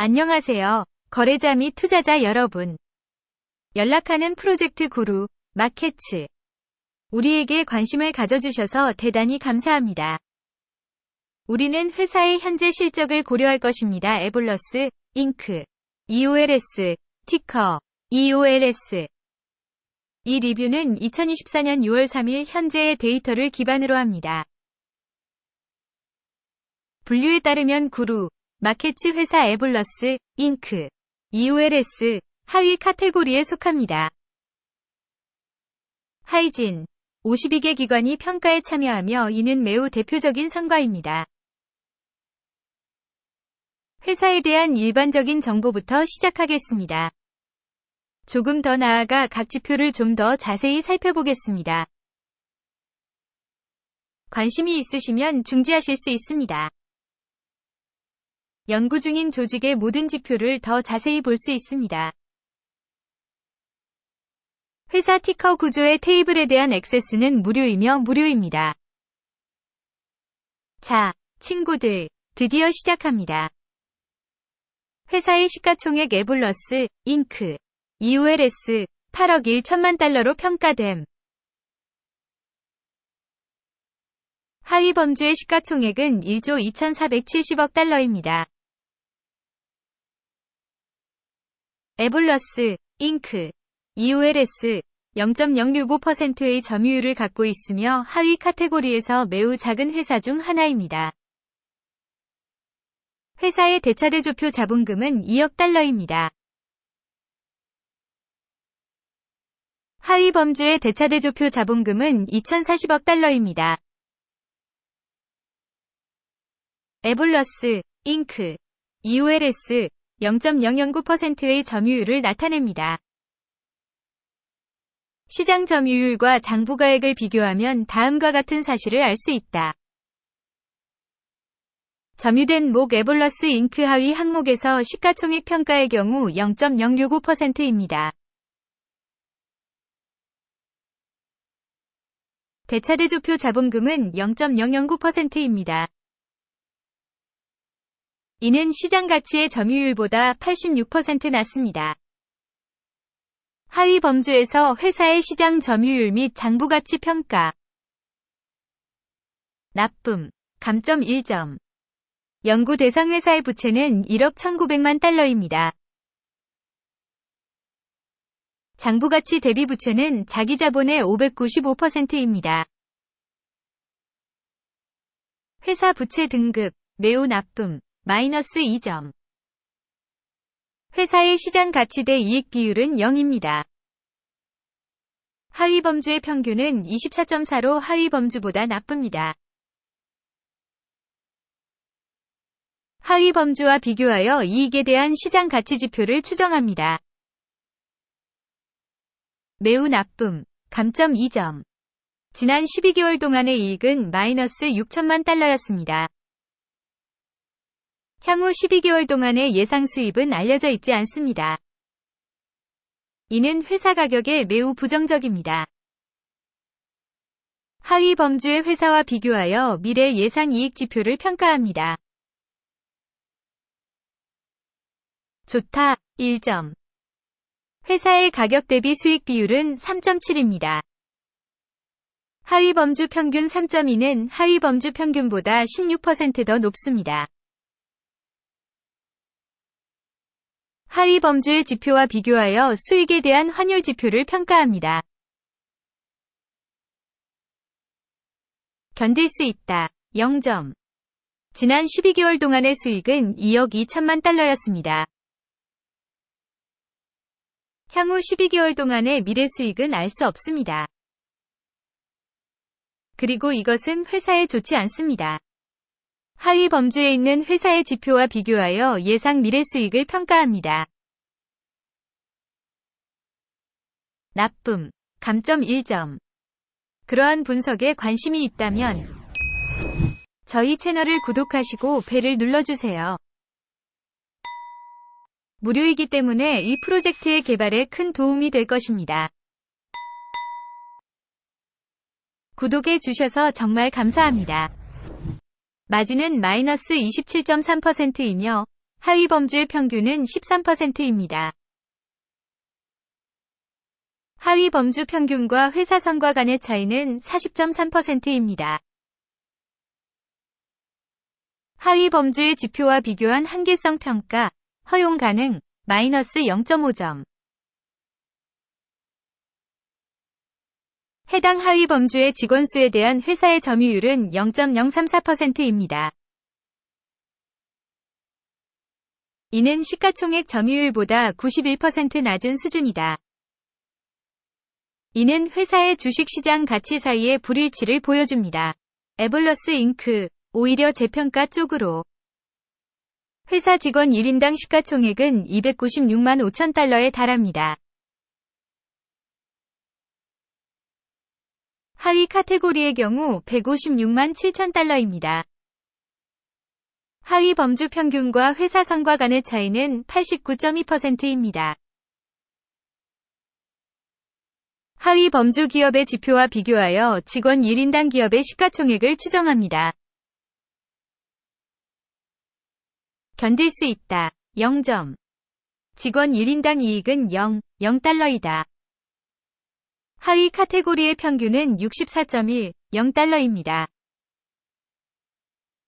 안녕하세요. 거래자 및 투자자 여러분. 연락하는 프로젝트 구루, 마켓츠. 우리에게 관심을 가져주셔서 대단히 감사합니다. 우리는 회사의 현재 실적을 고려할 것입니다. 에블러스, 잉크, EOLS, 티커, EOLS. 이 리뷰는 2024년 6월 3일 현재의 데이터를 기반으로 합니다. 분류에 따르면 구루, 마켓츠 회사 에블러스, 잉크, EOLS, 하위 카테고리에 속합니다. 하이진, 52개 기관이 평가에 참여하며 이는 매우 대표적인 성과입니다. 회사에 대한 일반적인 정보부터 시작하겠습니다. 조금 더 나아가 각 지표를 좀 더 자세히 살펴보겠습니다. 관심이 있으시면 중지하실 수 있습니다. 연구 중인 조직의 모든 지표를 더 자세히 볼 수 있습니다. 회사 티커 구조의 테이블에 대한 액세스는 무료이며 무료입니다. 자, 친구들, 드디어 시작합니다. 회사의 시가총액 에블러스, 잉크, EOLS, 8억 1천만 달러로 평가됨. 하위 범주의 시가총액은 1조 2,470억 달러입니다. 에블러스, 잉크, EOLS 0.065%의 점유율을 갖고 있으며 하위 카테고리에서 매우 작은 회사 중 하나입니다. 회사의 대차대조표 자본금은 2억 달러입니다. 하위 범주의 대차대조표 자본금은 2,040억 달러입니다. 에블러스, 잉크, EOLS 0.009%의 점유율을 나타냅니다. 시장 점유율과 장부가액을 비교하면 다음과 같은 사실을 알 수 있다. 점유된 목 에볼러스 잉크 하위 항목에서 시가총액 평가의 경우 0.065%입니다. 대차대조표 자본금은 0.009%입니다. 이는 시장 가치의 점유율보다 86% 낮습니다. 하위 범주에서 회사의 시장 점유율 및 장부 가치 평가. 나쁨, 감점 1점. 연구 대상 회사의 부채는 1억 1900만 달러입니다. 장부가치 대비 부채는 자기 자본의 595%입니다. 회사 부채 등급, 매우 나쁨, 마이너스 2점. 회사의 시장 가치 대 이익 비율은 0입니다. 하위 범주의 평균은 24.4로 하위 범주보다 나쁩니다. 하위 범주와 비교하여 이익에 대한 시장 가치 지표를 추정합니다. 매우 나쁨, 감점 2점. 지난 12개월 동안의 이익은 마이너스 6천만 달러였습니다. 향후 12개월 동안의 예상 수입은 알려져 있지 않습니다. 이는 회사 가격에 매우 부정적입니다. 하위 범주의 회사와 비교하여 미래 예상 이익 지표를 평가합니다. 좋다, 1점. 회사의 가격 대비 수익 비율은 3.7입니다. 하위 범주 평균 3.2는 하위 범주 평균보다 16%더 높습니다. 하위 범주의 지표와 비교하여 수익에 대한 환율 지표를 평가합니다. 견딜 수 있다. 0점. 지난 12개월 동안의 수익은 2억 2천만 달러였습니다. 향후 12개월 동안의 미래 수익은 알 수 없습니다. 그리고 이것은 회사에 좋지 않습니다. 하위 범주에 있는 회사의 지표와 비교하여 예상 미래 수익을 평가합니다. 나쁨, 감점 1점. 그러한 분석에 관심이 있다면 저희 채널을 구독하시고 벨을 눌러주세요. 무료이기 때문에 이 프로젝트의 개발에 큰 도움이 될 것입니다. 구독해 주셔서 정말 감사합니다. 마진은 마이너스 27.3%이며 하위 범주의 평균은 13%입니다. 하위 범주 평균과 회사 성과 간의 차이는 40.3%입니다. 하위 범주의 지표와 비교한 한계성 평가, 허용 가능, 마이너스 0.5점. 해당 하위 범주의 직원 수에 대한 회사의 점유율은 0.034%입니다. 이는 시가총액 점유율보다 91% 낮은 수준이다. 이는 회사의 주식시장 가치 사이의 불일치를 보여줍니다. 에블러스 잉크, 오히려 재평가 쪽으로. 회사 직원 1인당 시가총액은 296만 5천 달러에 달합니다. 하위 카테고리의 경우 156만 7천 달러입니다. 하위 범주 평균과 회사 성과 간의 차이는 89.2%입니다. 하위 범주 기업의 지표와 비교하여 직원 1인당 기업의 시가총액을 추정합니다. 견딜 수 있다. 0점. 직원 1인당 이익은 0, 0달러이다. 하위 카테고리의 평균은 64.1, 0달러입니다.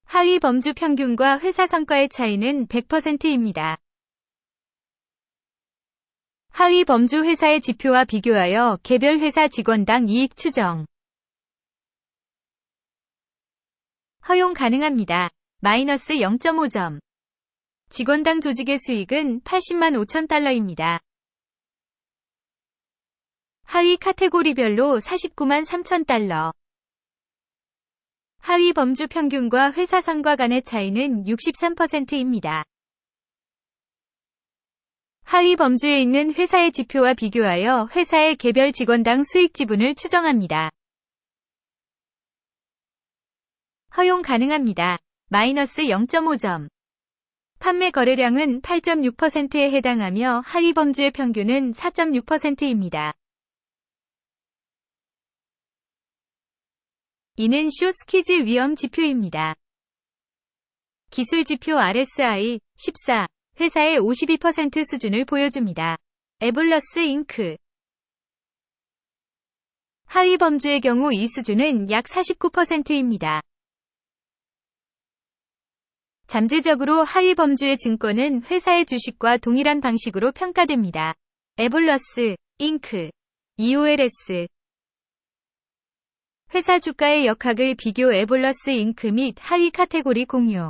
하위 범주 평균과 회사 성과의 차이는 100%입니다. 하위 범주 회사의 지표와 비교하여 개별 회사 직원당 이익 추정. 허용 가능합니다. 마이너스 0.5점. 직원당 조직의 수익은 80만 5천 달러입니다. 하위 카테고리별로 49만 3천 달러. 하위 범주 평균과 회사 성과 간의 차이는 63%입니다. 하위 범주에 있는 회사의 지표와 비교하여 회사의 개별 직원당 수익 지분을 추정합니다. 허용 가능합니다. 마이너스 0.5점. 판매 거래량은 8.6%에 해당하며 하위 범주의 평균은 4.6%입니다. 이는 쇼스퀴즈 위험 지표입니다. 기술 지표 RSI 14 회사의 52% 수준을 보여줍니다. 에블러스 잉크 하위 범주의 경우 이 수준은 약 49%입니다. 잠재적으로 하위 범주의 증권은 회사의 주식과 동일한 방식으로 평가됩니다. 에블러스, 잉크, EOLS 회사 주가의 역학을 비교 에볼러스 잉크 및 하위 카테고리 공유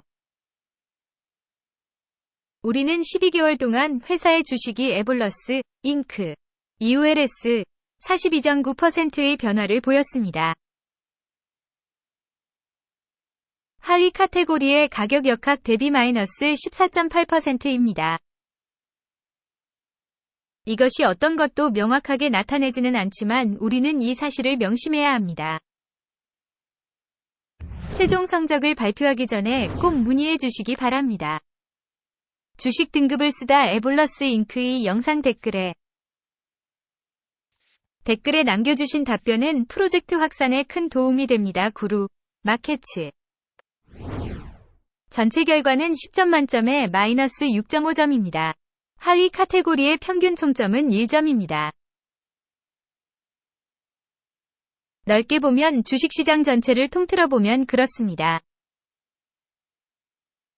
우리는 12개월 동안 회사의 주식이 에볼러스, 잉크, EOLS 42.9%의 변화를 보였습니다. 하위 카테고리의 가격 역학 대비 마이너스 14.8%입니다. 이것이 어떤 것도 명확하게 나타내지는 않지만 우리는 이 사실을 명심해야 합니다. 최종 성적을 발표하기 전에 꼭 문의해 주시기 바랍니다. 주식 등급을 쓰다 에볼러스 잉크의 영상 댓글에 댓글에 남겨주신 답변은 프로젝트 확산에 큰 도움이 됩니다. 구루, 마켓츠 전체 결과는 10점 만점에 마이너스 6.5점입니다. 하위 카테고리의 평균 총점은 1점입니다. 넓게 보면 주식시장 전체를 통틀어 보면 그렇습니다.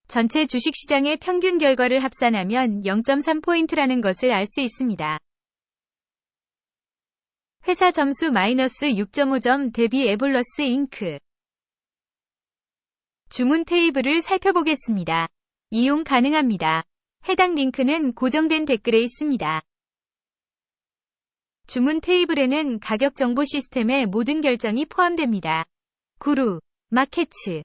전체 주식시장의 평균 결과를 합산하면 0.3포인트라는 것을 알 수 있습니다. 회사 점수 마이너스 6.5점 대비 에볼러스 잉크 주문 테이블을 살펴보겠습니다. 이용 가능합니다. 해당 링크는 고정된 댓글에 있습니다. 주문 테이블에는 가격 정보 시스템의 모든 결정이 포함됩니다. 구루, 마켓츠.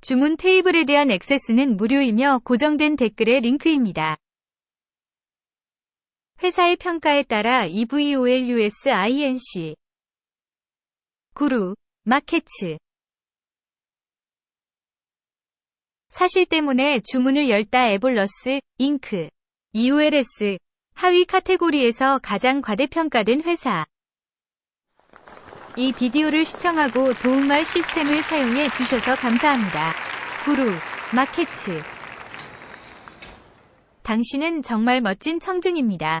주문 테이블에 대한 액세스는 무료이며 고정된 댓글의 링크입니다. 회사의 평가에 따라 EVOLUS INC 구루, 마켓츠 사실 때문에 주문을 열다 에볼러스, 잉크, EOLS, 하위 카테고리에서 가장 과대평가된 회사. 이 비디오를 시청하고 도움말 시스템을 사용해 주셔서 감사합니다. 구루, 마켓츠 당신은 정말 멋진 청중입니다.